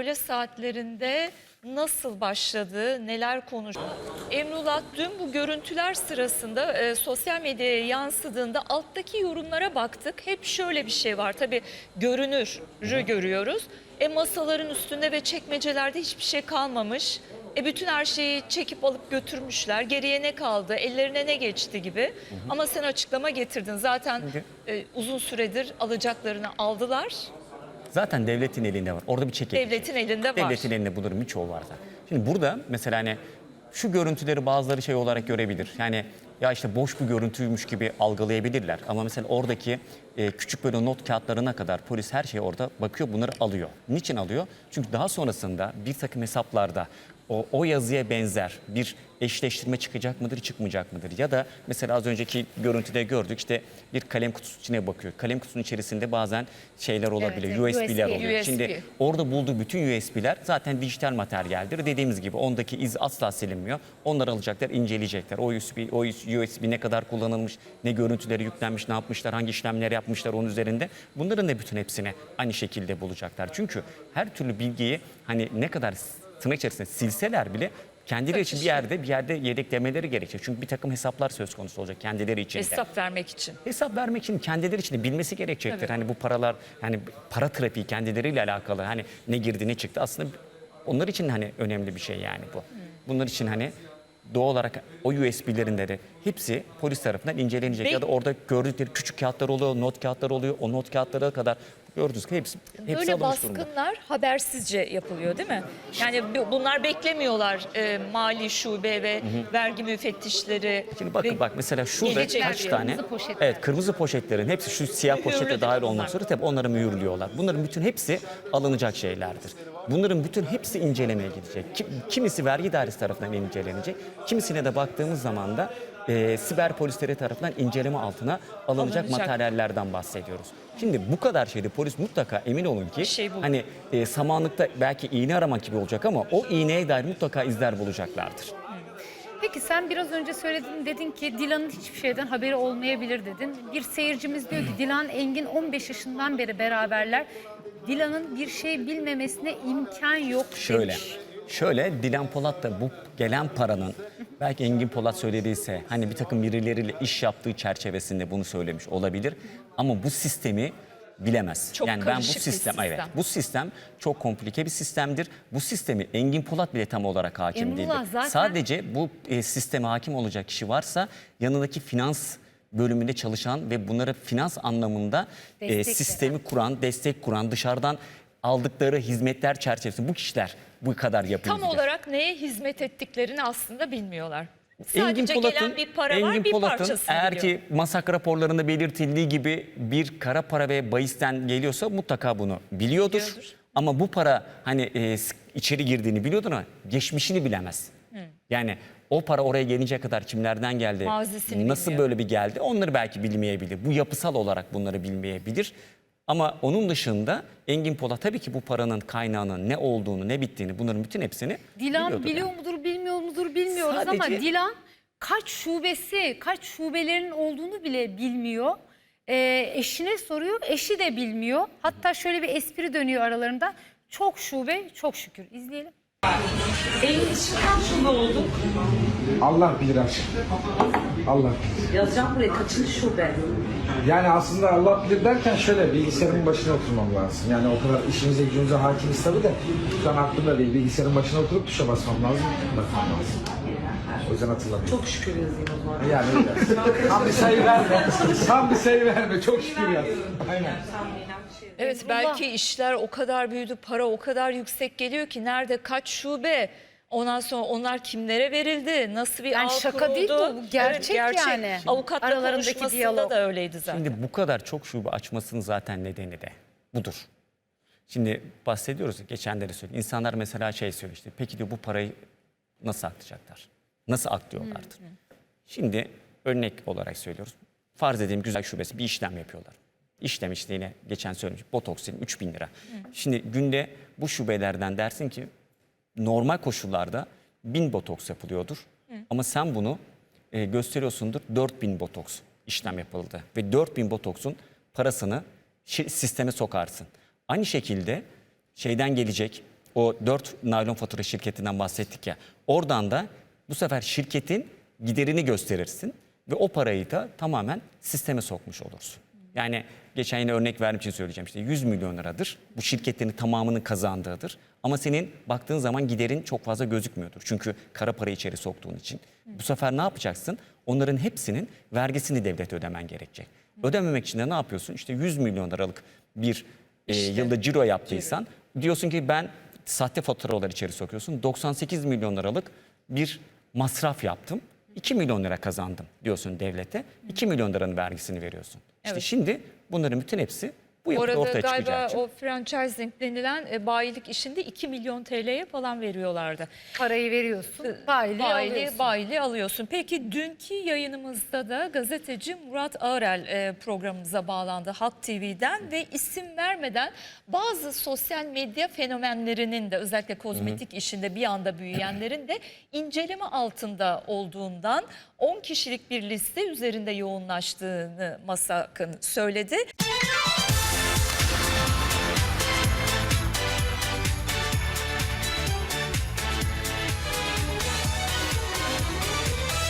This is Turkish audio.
öğle saatlerinde nasıl başladı, neler konuştu? Emrullah dün bu görüntüler sırasında e, sosyal medyaya yansıdığında alttaki yorumlara baktık. Hep şöyle bir şey var. Tabii görünürü görüyoruz. E masaların üstünde ve çekmecelerde hiçbir şey kalmamış. E bütün her şeyi çekip alıp götürmüşler. Geriye ne kaldı? Ellerine ne geçti gibi. Ama sen açıklama getirdin. Zaten e, uzun süredir alacaklarını aldılar. Zaten devletin elinde var. Orada bir çekik. Devletin elinde var. Devletin elinde bunların birçoğu var zaten. Şimdi burada mesela hani şu görüntüleri bazıları şey olarak görebilir. Yani ya işte boş bir görüntüymüş gibi algılayabilirler. Ama mesela oradaki e, küçük böyle not kağıtlarına kadar polis her şeye orada bakıyor bunları alıyor. Niçin alıyor? Çünkü daha sonrasında bir takım hesaplarda o, o yazıya benzer bir eşleştirme çıkacak mıdır, çıkmayacak mıdır? Ya da mesela az önceki görüntüde gördük işte bir kalem kutusu içine bakıyor. Kalem kutusunun içerisinde bazen şeyler olabilir, evet, USB'ler USB. oluyor. USB. Şimdi Orada bulduğu bütün USB'ler zaten dijital materyaldir. Dediğimiz gibi ondaki iz asla silinmiyor. Onları alacaklar, inceleyecekler. O USB, o USB ne kadar kullanılmış, ne görüntüleri yüklenmiş, ne yapmışlar, hangi işlemler yapmışlar onun üzerinde. Bunların da bütün hepsini aynı şekilde bulacaklar. Çünkü her türlü bilgiyi hani ne kadar tırnak içerisinde silseler bile kendileri için bir yerde bir yerde yedeklemeleri gerekecek. Çünkü bir takım hesaplar söz konusu olacak kendileri için de Hesap vermek için. hesap vermek için kendileri için de bilmesi gerekecektir. Hani bu paralar hani para trafiği kendileriyle alakalı hani ne girdi ne çıktı aslında onlar için hani önemli bir şey yani bu. Bunlar için hani doğal olarak o USB'lerin de hepsi polis tarafından incelenecek Ve- ya da orada gördükleri küçük kağıtlar oluyor, not kağıtları oluyor. O not kağıtlara kadar gördüğünüz gibi hepsi hepsi Böyle alınmış durumda. baskınlar habersizce yapılıyor değil mi? Yani bu- bunlar beklemiyorlar e, mali şube ve vergi müfettişleri. Şimdi bakın ve bak mesela şurada gelecek kaç bir tane kırmızı poşetler. evet kırmızı poşetlerin hepsi şu siyah poşete Mühürlüdür dahil bunlar. olmak üzere tabii onları mühürlüyorlar. Bunların bütün hepsi alınacak şeylerdir. Bunların bütün hepsi incelemeye gidecek. Kim- kimisi vergi dairesi tarafından incelenecek. Kimisine de baktığımız zaman da e, siber polisleri tarafından inceleme altına alınacak, Alınacak. materyallerden bahsediyoruz. Şimdi bu kadar şeyde polis mutlaka emin olun ki şey hani e, samanlıkta belki iğne aramak gibi olacak ama o iğneye dair mutlaka izler bulacaklardır. Peki sen biraz önce söyledin dedin ki Dilan'ın hiçbir şeyden haberi olmayabilir dedin. Bir seyircimiz diyor ki Dilan Engin 15 yaşından beri beraberler. Dilan'ın bir şey bilmemesine imkan yok Şöyle, demiş. şöyle Dilan Polat da bu gelen paranın belki Engin Polat söylediyse hani bir takım birileriyle iş yaptığı çerçevesinde bunu söylemiş olabilir. Ama bu sistemi bilemez. Çok yani ben bu sistem, sistem. evet bu sistem çok komplike bir sistemdir. Bu sistemi Engin Polat bile tam olarak hakim Emrullah değildir. zaten- Sadece bu e, sisteme hakim olacak kişi varsa yanındaki finans bölümünde çalışan ve bunları finans anlamında e, sistemi kuran, destek kuran, dışarıdan aldıkları hizmetler çerçevesinde bu kişiler bu kadar yapıyor. tam olarak neye hizmet ettiklerini aslında bilmiyorlar. Sadece Engin Polat'ın, gelen bir para Engin var bir Polat'ın parçasını eğer biliyor. ki masak raporlarında belirtildiği gibi bir kara para ve bahisten geliyorsa mutlaka bunu biliyordur. Biliyordur. Ama bu para hani e, içeri girdiğini biliyordur ama geçmişini bilemez. Yani o para oraya gelinceye kadar kimlerden geldi, Mazisini nasıl bilmiyor. böyle bir geldi onları belki bilmeyebilir. Bu yapısal olarak bunları bilmeyebilir. Ama onun dışında Engin Polat tabii ki bu paranın kaynağının ne olduğunu, ne bittiğini bunların bütün hepsini Dilan biliyordur biliyor yani. mudur bilmiyor mudur bilmiyoruz ama Sadece- Dilan kaç şubesi kaç şubelerinin olduğunu bile bilmiyor. Ee, eşine soruyor eşi de bilmiyor. Hatta şöyle bir espri dönüyor aralarında. Çok şube çok şükür izleyelim. Kaç şube olduk? Allah bilir aşkım. Allah bilir. Yazacağım buraya kaçıncı şube? Yani aslında Allah bilir derken şöyle bilgisayarın başına oturmam lazım. Yani o kadar işimize gücümüze hakimiz tabii de şu an aklımda değil. Bilgisayarın başına oturup tuşa basmam lazım. Bakmam lazım. O yüzden hatırlamıyorum. Çok şükür yazayım o zaman. Yani öyle. Tam bir sayı verme. Tam bir sayı verme. Çok şükür ya. Aynen. Evet belki işler o kadar büyüdü, para o kadar yüksek geliyor ki nerede kaç şube, ondan sonra onlar kimlere verildi, nasıl bir Yani ağ şaka değil kuruldu? bu, bu gerçek yani. Avukatla Aralarındaki konuşmasında diyalog. da öyleydi zaten. Şimdi bu kadar çok şube açmasının zaten nedeni de budur. Şimdi bahsediyoruz geçenleri söyleyeyim. İnsanlar mesela şey söylüyor işte peki diyor bu parayı nasıl aklayacaklar? Nasıl aklıyorlardır? Şimdi örnek olarak söylüyoruz. Farz edeyim güzel şubesi bir işlem yapıyorlar. İşlem işte yine geçen söylemiş botoksin 3 bin lira. Şimdi günde bu şubelerden dersin ki normal koşullarda 1000 botoks yapılıyordur. Ama sen bunu e, gösteriyorsundur 4000 botoks işlem yapıldı. Ve 4000 botoksun parasını sisteme sokarsın. Aynı şekilde şeyden gelecek O dört naylon fatura şirketinden bahsettik ya. Oradan da bu sefer şirketin giderini gösterirsin ve o parayı da tamamen sisteme sokmuş olursun. Yani geçen yine örnek vermek için söyleyeceğim işte 100 milyon liradır. Bu şirketlerin tamamının kazandığıdır. Ama senin baktığın zaman giderin çok fazla gözükmüyordur. Çünkü kara para içeri soktuğun için. Bu sefer ne yapacaksın? Onların hepsinin vergisini devlete ödemen gerekecek. Ödememek için de ne yapıyorsun? İşte 100 milyon liralık bir e, yılda ciro yaptıysan diyorsun ki ben sahte faturalar içeri sokuyorsun. 98 milyon liralık bir masraf yaptım. 2 milyon lira kazandım diyorsun devlete. 2 milyon liranın vergisini veriyorsun. İşte Evet. şimdi bunların bütün hepsi bu yapıda Orada ortaya galiba çıkacağı için. o franchising denilen e, bayilik işinde 2 milyon TL'ye falan veriyorlardı. Parayı veriyorsun, bayili, Bayili, alıyorsun. bayili alıyorsun. Peki dünkü yayınımızda da gazeteci Murat Ağrel e, programımıza bağlandı Halk TV'den ve isim vermeden bazı sosyal medya fenomenlerinin de özellikle kozmetik işinde bir anda büyüyenlerin de inceleme altında olduğundan 10 kişilik bir liste üzerinde yoğunlaştığını Masak'ın söyledi.